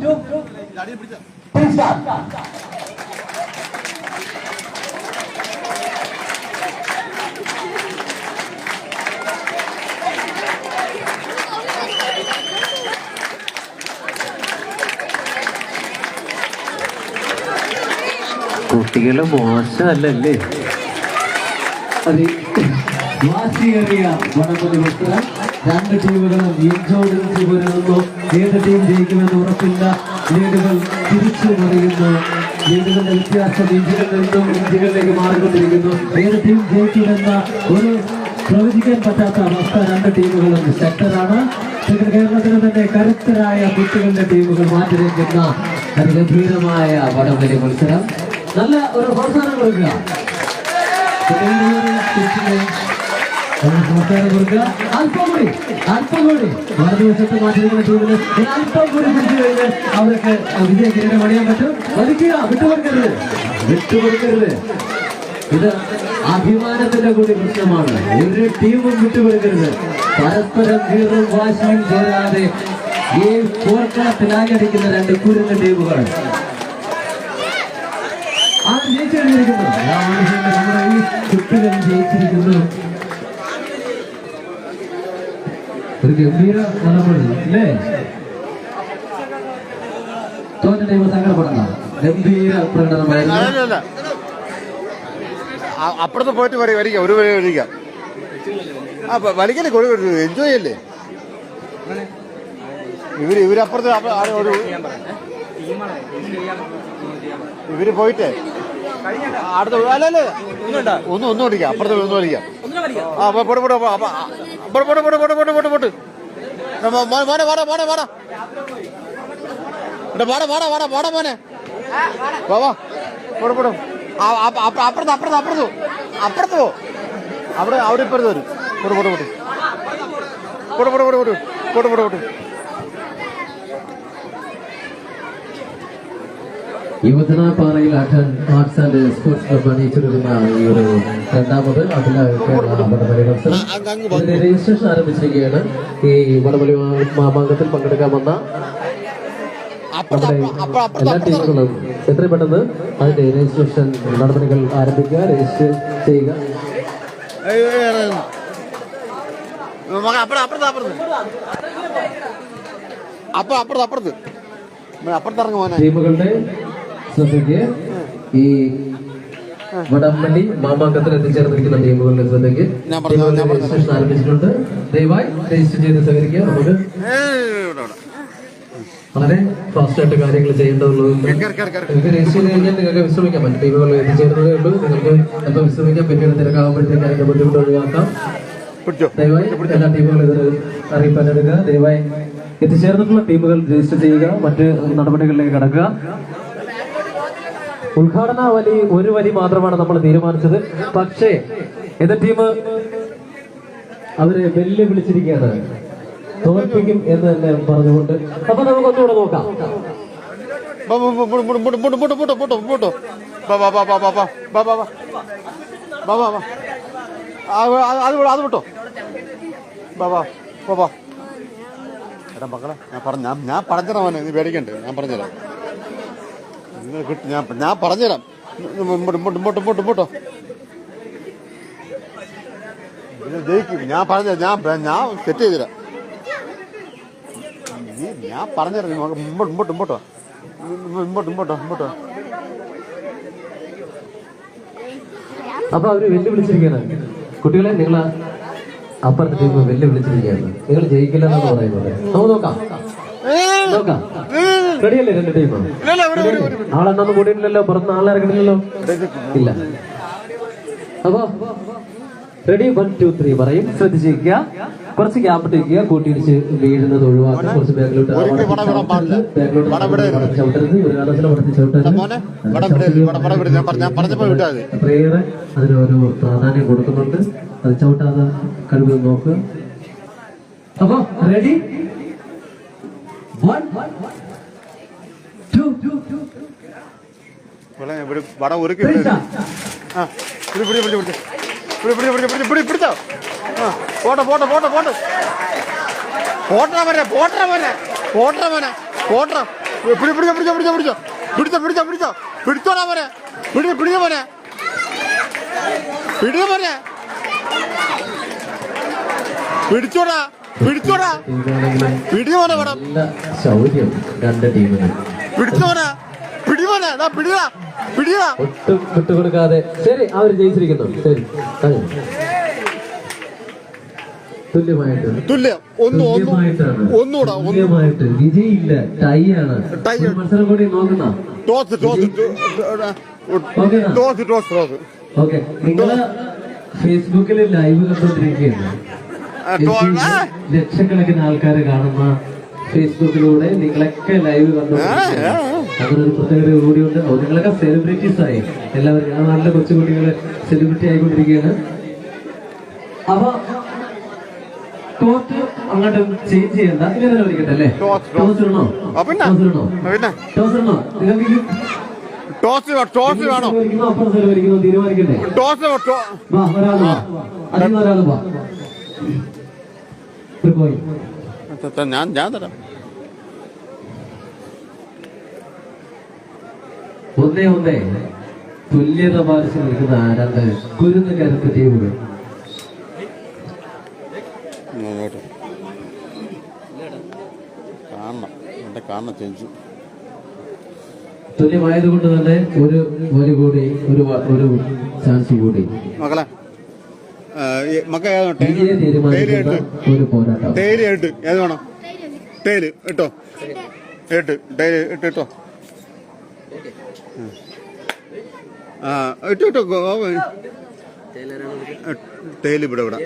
to Princeton. കുട്ടികൾ മോശമല്ലല്ലേ അത് മാസികറിയ ഗണപതി പുസ്തകം രണ്ട് ടീമുകളും ഇഞ്ചോടിഞ്ച് പൊരുതുന്നു ഏത് ടീം ജയിക്കുമെന്ന് ഉറപ്പില്ല. ലീഡുകൾ തിരിച്ചു മറിയുന്നു. ലീഡുകളുടെ വ്യത്യാസം ഇഞ്ചുകളിൽ നിന്നും ഇന്ത്യകളിലേക്ക് മാറിക്കൊണ്ടിരിക്കുന്നു. ഏത് ടീം ജയിക്കുമെന്ന ഒരു പ്രവചിക്കാൻ പറ്റാത്ത അവസ്ഥ രണ്ട് ടീമുകളും ശക്തരാണ് തെക്കൻ കേരളത്തിന് തന്നെ കരുത്തരായ കുട്ടികളുടെ ടീമുകൾ മാറ്റിവെക്കുന്ന ഗംഭീരമായ വടംവലി മത്സരം. നല്ല ഒരു പ്രോത്സാഹനം കൊടുക്കുക. അല്പം കൂടി അല്പം കൂടി വലതുവശത്ത് മാറ്റിയിരിക്കുന്ന ടീമിന് അല്പം കൂടി പിടിച്ചു കഴിഞ്ഞാൽ അവർക്ക് വിജയ കിരീടം അണിയാൻ പറ്റും വലിക്കുക വിട്ടുകൊടുക്കരുത് വിട്ടുകൊടുക്കരുത് ഇത് അഭിമാനത്തിന്റെ കൂടി പ്രശ്നമാണ് ഒരു ടീമും വിട്ടുകൊടുക്കരുത് പരസ്പരം വീറും വാശിയും ചേരാതെ ഈ പോർക്കളത്തിലാകടിക്കുന്ന രണ്ട് കുരുന്ന ടീമുകൾ ആ ജയിച്ചിരിക്കുന്നു നമ്മുടെ ഈ കുട്ടികൾ ജയിച്ചിരിക്കുന്നു ഒരു ഗംഭീര നടപടി അല്ലേ? തോറ്റ ടീം സങ്കടപ്പെടണ്ട. ഗംഭീര പ്രകടനമായിരുന്നു. അപ്പുറത്ത് പോയിട്ട് വരി വരിക ഒരു വരി വരിക. ആ വലിക്കല്ലേ കൊടി എൻജോയ് അല്ലേ? ഇവർ ഇവരപ്പുറത്ത് ഒരു ഇവർ പോയിട്ടേ? അടുത്ത അല്ലല്ലേ. ഒന്നും ഒന്ന് ഒന്നും ഓടിക്കാം അപ്പുറത്ത് ഒന്ന് വലിക്കാം ആ പോട്ടെ പോട്ടെ പോട്ടെ പോട്ടെ പോട്ടെ പോട്ടെ പോട്ടെ പോട്ടെ പോട്ടെ വാടാ വാടാ വാടാ വാടാ വാടാ വാടാ വാടാ വാടാ മോനെ വാ വാ അപ്പ- അപ്പ- അപ്പുറത്ത് അപ്പുറത്ത് അപ്പുറത്ത് അപ്പുറത്ത് പോ അവിടെ അവിടെ ഇപ്പുറത്ത് വരും പോട്ടെ പോട്ടെ പോട്ടെ പോട്ടെ പോട്ടെ പോട്ടെ പോട്ടെ പോട്ടെ പോട്ടെ യുവജനപാറയിൽ ആർട്സ് ആൻഡ് സ്പോർട്സ് ക്ലബ് അണിയിച്ചിരിക്കുന്ന ഈ ഒരു രണ്ടാമത് അതിലൊക്കെയാണ് വടമലി മത്സരം. രജിസ്ട്രേഷൻ ആരംഭിച്ചിരിക്കുകയാണ്. ഈ വടമലി മാമാങ്കത്തിൽ പങ്കെടുക്കാൻ വന്ന എല്ലാ ടീമുകളും എത്രയും പെട്ടെന്ന് അതിന്റെ രജിസ്ട്രേഷൻ നടപടികൾ ആരംഭിക്കുക രജിസ്റ്റർ ചെയ്യുക. അപ്പുറത്ത് അപ്പുറത്ത് അപ്പുറത്ത്. അപ്പുറത്ത് ടീമുകളുടെ ശ്രദ്ധയ്ക്ക് ഈ വടംവലി മാമാങ്കത്തിൽ എത്തിച്ചേർന്നിരിക്കുന്ന ടീമുകളുടെ ശ്രദ്ധയ്ക്ക്. രജിസ്ട്രേഷൻ ആരംഭിച്ചിട്ടുണ്ട് ദയവായി രജിസ്റ്റർ ചെയ്ത് സഹകരിക്കുക. നമുക്ക്. വളരെ ഫാസ്റ്റ് ആയിട്ട് കാര്യങ്ങൾ ചെയ്യേണ്ടതുള്ളതുകൊണ്ട്. നിങ്ങൾക്ക് രജിസ്റ്റർ ചെയ്ത് കഴിഞ്ഞാൽ നിങ്ങൾക്ക് വിശ്രമിക്കാം മറ്റു ടീമുകളിൽ എത്തിച്ചേരുന്നതേ ഉള്ളൂ. നിങ്ങൾക്ക് അല്പം വിശ്രമിക്കാം പിന്നീട് തിരക്കാകുമ്പോഴത്തേക്ക് അതിന്റെ ബുദ്ധിമുട്ട് ഒഴിവാക്കാം. ദയവായി എല്ലാ ടീമുകളും ഇത് അറിയിപ്പാനെടുക്കുക ദയവായി എത്തിച്ചേർന്നിട്ടുള്ള ടീമുകൾ രജിസ്റ്റർ ചെയ്യുക. മറ്റ് നടപടികളിലേക്ക് കടക്കുക. ഉദ്ഘാടന വലി ഒരു വലി മാത്രമാണ് നമ്മൾ തീരുമാനിച്ചത് പക്ഷേ എതിർ ടീം അവരെ വെല്ലുവിളിച്ചിരിക്കുകയാണ് തോൽപ്പിക്കും എന്ന് തന്നെ പറഞ്ഞുകൊണ്ട് അപ്പൊ നമുക്ക് ഒന്നുകൂടെ നോക്കാം അത് ഞാൻ പറഞ്ഞു ഞാൻ ഞാൻ പറഞ്ഞുതരാം നീ പേടിക്കണ്ടേ ഞാൻ പറഞ്ഞുതരാം ഞാൻ ഞാൻ പറഞ്ഞുതരാം. നിങ്ങൾ ജയിക്കും. ഞാൻ പറഞ്ഞു ഞാൻ ഞാൻ സെറ്റ് ചെയ്തുതരാം നീ ഞാൻ പറഞ്ഞുതരാം. മുമ്പോട്ടോ മുമ്പോട്ട് മുമ്പോട്ടോ. മുമ്പോട്ടോ അപ്പൊ അവർ വെല്ലുവിളിച്ചിരിക്കുകയാണ്. കുട്ടികളെ നിങ്ങൾ അപ്പുറത്തെ ടീം വെല്ലുവിളിച്ചിരിക്കുകയാണ്. നിങ്ങൾ ജയിക്കില്ല എന്നാണ് പറയുന്നത്. നമുക്ക് നോക്കാം. നോക്കാം. റെഡിയല്ലേ രണ്ട് ടീമും നാളെ എന്നാന്ന് കൂടിയിട്ടില്ലല്ലോ പുറത്ത് നാളെ ഇറങ്ങണില്ലല്ലോ ഇല്ല. അപ്പോ റെഡി വൺ ടു ത്രീ പറയും. ശ്രദ്ധിച്ചിരിക്കുക. കുറച്ച് ഗ്യാപ് ഇട്ടിരിക്കുക. കൂട്ടിയിടിച്ച് വീഴുന്നത് ഒഴിവാക്കുക. കുറച്ച് ബാക്കിലോട്ട് ഒരു അത്രയേറെ അതിനൊരു പ്രാധാന്യം കൊടുക്കുന്നുണ്ട്. അത് ചവിട്ടാതെ കഴിവ് നോക്കുക അപ്പൊ റെഡി വൺ ഇവിടെ പിടിച്ചോടാ ഒരുക്കി പിടിച്ചോടാ ആ പിടി പിടി പിടി പിടി. പിടി പിടി പിടി പിടി പിടി പിടിച്ചോ? ആ പോട്ടെ പോട്ടെ പോട്ടെ പോട്ടെ. പോട്ടറ മോനെ പോട്ടറ മോനെ പോട്ടറ മോനെ പോട്ടറ പിടി പിടിച്ചോ പിടിച്ചോ പിടിച്ചോ പിടിച്ചോ. പിടിച്ചോ പിടിച്ചോ പിടിച്ചോ. പിടിച്ചോടാ പിടി പിടിച്ചോ പിടിച്ചോ പിടിച്ചോടാ പിടിച്ചോടാ. ടീമാണെങ്കിലും പിടിച്ചോ മോനെ വേണം ശൗര്യം രണ്ട് ടീമിനും. പിടിയാ പിടിയാ ഒട്ടും വിട്ടുകൊടുക്കാതെ. ശരി അവർ ജയിച്ചിരിക്കുന്നു. ശരി തുല്യമായിട്ട്. തുല്യം. ഒന്ന് ഒന്നുകൂടാ തുല്യമായിട്ട്. വിജയില്ല ടൈ ആണ്. മത്സരം കൂടി നോക്കുന്ന. Toss toss toss toss toss. Okay. നിങ്ങൾ ഫേസ്ബുക്കിൽ ലൈവ് കണ്ടോണ്ടിരിക്കുകയാണ്. ലക്ഷക്കണക്കിന് ആൾക്കാരെ കാണുന്ന ഫേസ്ബുക്കിലൂടെ നിങ്ങളൊക്കെ ലൈവ് കണ്ടു അതിനൊരു പ്രത്യേകത കൂടിയുണ്ട്. നിങ്ങളൊക്കെ സെലിബ്രിറ്റീസ് ആയി. എല്ലാവരും ഞങ്ങളുടെ നാട്ടിലെ കൊച്ചുകുട്ടികൾ സെലിബ്രിറ്റി ആയിക്കൊണ്ടിരിക്കുകയാണ്. അപ്പൊ ടോസ് അങ്ങോട്ട് ചേഞ്ച് ചെയ്യണ്ട. ഇങ്ങനെ വിളിക്കട്ടെ അല്ലേ? Toss toss toss toss toss toss ഒരാൾ വാ പോയി ഞാൻ ഞാൻ തരാം. ഒന്നേ ഒന്നേ. തുല്യത പാലിച്ച് നിൽക്കുന്ന ആരാണ്ട് കുരുന്ന് കരുത്ത് ടീമുകൾ കൊണ്ട് കാണണം. എന്റെ കാണണം ചേഞ്ച്. തുല്യമായതുകൊണ്ട് തന്നെ ഒരു ഒരു കൂടി ഒരു ഒരു ചാൻസ് കൂടി. ഈ മക്ക ഏതാണോ തേര് എട്ട് തേര് എട്ട് ഏത് വേണം? തേര്. എട്ടോ എട്ട് തേര് എട്ട് എട്ടോ ആ എട്ട് എട്ടോ തേൽ ഇവിടെ ഇവിടെ.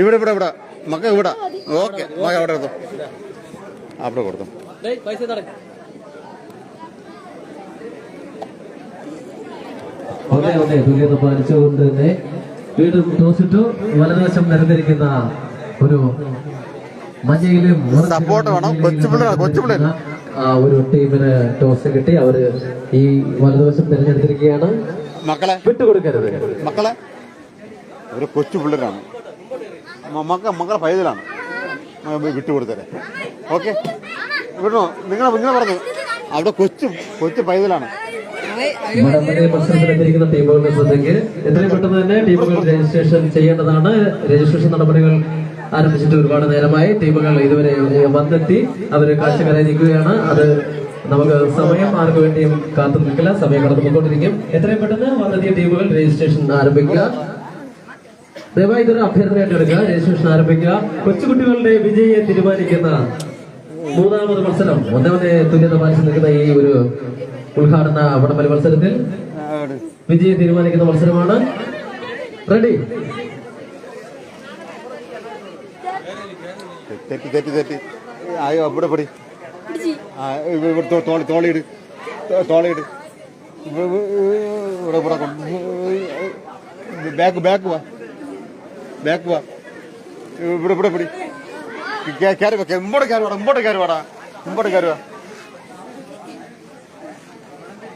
ഇവിടെ ഇവിടെ ഇവിടെ. മക്ക ഇവിടെ. ഓക്കെ. മക്ക അവിടെ എടുത്തോ. അവിടെ കൊടുത്തോ. ഒന്നേ ഒന്നേ. തുല്യത പാലിച്ചുകൊണ്ട് തന്നെ വീണ്ടും ടോസിട്ടു വലതുവശം നിരന്നിരിക്കുന്ന ഒരു മഞ്ഞയിലും ഒരു ടീമിന് ടോസ് കിട്ടി. അവർ ഈ വലതുവശം തിരഞ്ഞെടുത്തിരിക്കുകയാണ്. മക്കളെ. വിട്ടുകൊടുക്കരുത്. മക്കളെ. ഒരു കൊച്ചു പിള്ളേരാണ്. മക്ക മക്കളെ പൈതലാണ് വിട്ടുകൊടുത്തരെ. ഓക്കെ. വിടണോ? നിങ്ങൾ നിങ്ങൾ പറഞ്ഞു. അവിടെ കൊച്ചു കൊച്ചു പൈതലാണ് വടംവലി മത്സരത്തിൽ എത്തിയിരിക്കുന്ന ടീമുകളുടെ ശ്രദ്ധയ്ക്ക് എത്രയും പെട്ടെന്ന് തന്നെ ടീമുകൾ രജിസ്ട്രേഷൻ ചെയ്യേണ്ടതാണ്. രജിസ്ട്രേഷൻ നടപടികൾ ആരംഭിച്ചിട്ട് ഒരുപാട് നേരമായി. ടീമുകൾ ഇതുവരെ വന്നെത്തി. അവർ കാഴ്ചക്കാരായി നിൽക്കുകയാണ് അത് നമുക്ക് സമയം ആർക്കു വേണ്ടിയും കാത്തു നിൽക്കില്ല. സമയം കടന്നു പോയിക്കൊണ്ടിരിക്കും. എത്രയും പെട്ടെന്ന് വന്നെത്തിയ ടീമുകൾ രജിസ്ട്രേഷൻ ആരംഭിക്കുക. ദയവായി ഇതൊരു അഭ്യർത്ഥനയായിട്ട് എടുക്കുക രജിസ്ട്രേഷൻ ആരംഭിക്കുക. കൊച്ചുകുട്ടികളുടെ വിജയിയെ തീരുമാനിക്കുന്ന മൂന്നാമത് മത്സരം. ഒന്നേ ഒന്നേ തുല്യത പാലിച്ച് നിൽക്കുന്ന ഈ ഒരു ഉദ്ഘാടന വടംവലി മത്സരത്തിൽ വിജയം തീരുമാനിക്കുന്ന മത്സരമാണ്. റെഡി തെറ്റി തെറ്റി തെറ്റി. അയ്യോ ഇവിടെ പടി. ഇവിടെ തോളി തോളിയിട് തോളിയിട് ഇവിടെ ഇവിടെ ബാക്ക് ബാക്ക് വാ. ബാക്ക് വാ. ഇവിടെ ഇവിടെ പടി. കയറി വെക്കാം. ഇമ്പോട്ട് കയറി വാടാ ഇമ്പോട്ട് കയറി വാടാ. ഇമ്പോട്ട് കയറി വാ.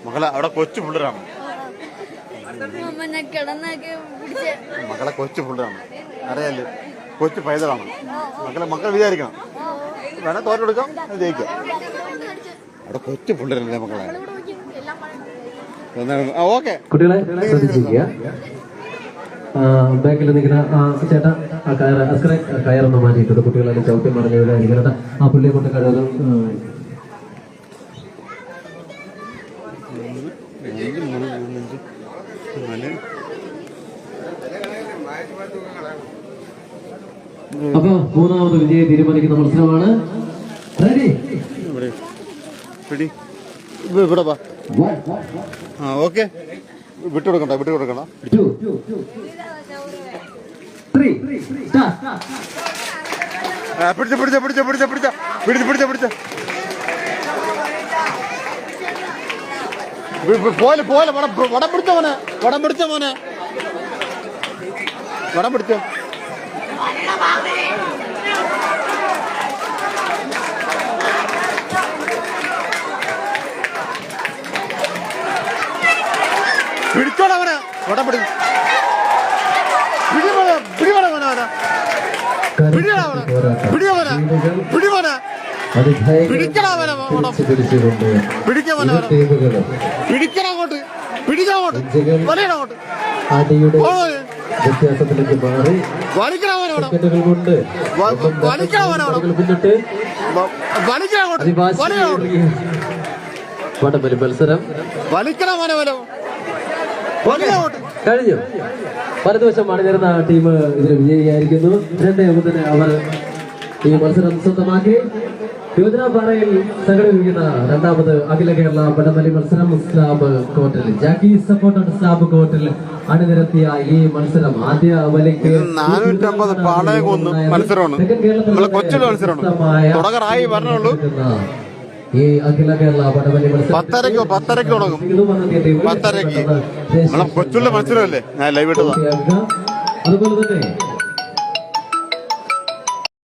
മകളെ അവിടെ കൊച്ചു പിള്ളേരാണ് അമ്മനെ കിടന്നൊക്കെ പിടിച്ച്. മകളെ കൊച്ചു പിള്ളേരാണ് അറിയാലോ? കൊച്ചു പൈതലാണ് മക്കളെ മക്കൾ വിചാരിക്കണം. വേണേ തോറ്റെടുക്കാം ജയിക്കാം. അവിടെ കൊച്ചു പിള്ളേരല്ലേ മക്കളെ? ഓക്കെ. കുട്ടികളെ ശ്രദ്ധിച്ചിരിക്കുക. ബാക്കിൽ നിൽക്കുന്ന ആ ചേട്ടാ ആ കയർ അസ്കറെ കയറൊന്ന് മാറ്റിയിട്ടുണ്ട്. കുട്ടികളെ ചവിട്ടി മറിഞ്ഞ ഇവിടെ ഇരിക്കണ ആ പുള്ളിയെ കൊണ്ട് കഴിവതും അപ്പൊ മൂന്നാമത് വിജയം തീരുമാനിക്കുന്ന മത്സരമാണ്. റെഡി ഇവിടെ. പിടി. ഇവിടെ ഇവിടെ വാ. ആ ഓക്കെ. വിട്ടു കൊടുക്കണ്ട വിട്ടു കൊടുക്കണ്ട. ടു ത്രീ സ്റ്റാർട്ട് ആ, പിടിച്ച പിടിച്ച പിടിച്ച പിടിച്ച പിടിച്ച. പിടിച്ച പിടിച്ച പിടിച്ച. വി- വി- പോലെ പോലെ വടം പിടിച്ച മോനെ വടം പിടിച്ച മോനെ. വടം പിടിച്ചോ. പിടിച്ചോടാ അവനെ. വടപ്പിടി പിടിമോനെ പിടിമോനെ അവനെ. പിടിയടാ അവനെ. പിടിയവനെ പിടിമോനെ പിടിക്കടാ അവനെ പിടിക്കവനെ പിടിക്കണ അങ്ങോട്ട്. പിടിക്കങ്ങോട്ട് വലയണ അങ്ങോട്ട്. വ്യത്യാസത്തിലേക്ക് മാറി. സെക്കൻഡുകൾ കൊണ്ട് പിന്നിട്ട് വടംവലി മത്സരം കഴിഞ്ഞു. വലതുവശം അണിനിരുന്ന ടീം ഇതിൽ വിജയിയായിരിക്കുന്നു. രണ്ടേ ഒന്നിന് അവർ ഈ മത്സരം സ്വന്തമാക്കി. യോജനാപാറയിൽ സംഘടിപ്പിക്കുന്ന രണ്ടാമത് അഖില കേരള വടംവലി മത്സരം സ്ലാബ് കോർട്ടിൽ. ജാക്കി സപ്പോർട്ടഡ് സ്ലാബ് കോർട്ടിൽ അണിനിരത്തിയ ഈ മത്സരം. ആദ്യ നാനൂറ്റമ്പത് കൊന്ന് മത്സരമാണ്. തുടങ്ങാറായി പറഞ്ഞുള്ളൂ ഈ അഖില കേരള വടംവലി മത്സരം. പത്തരക്കോ പത്തരക്ക് തുടങ്ങും. പത്തരക്ക് നമ്മളെ കൊച്ചുള്ള മത്സരമല്ലേ? ഞാൻ ലൈവ് ഇട്ടതാ. അതുപോലെ തന്നെ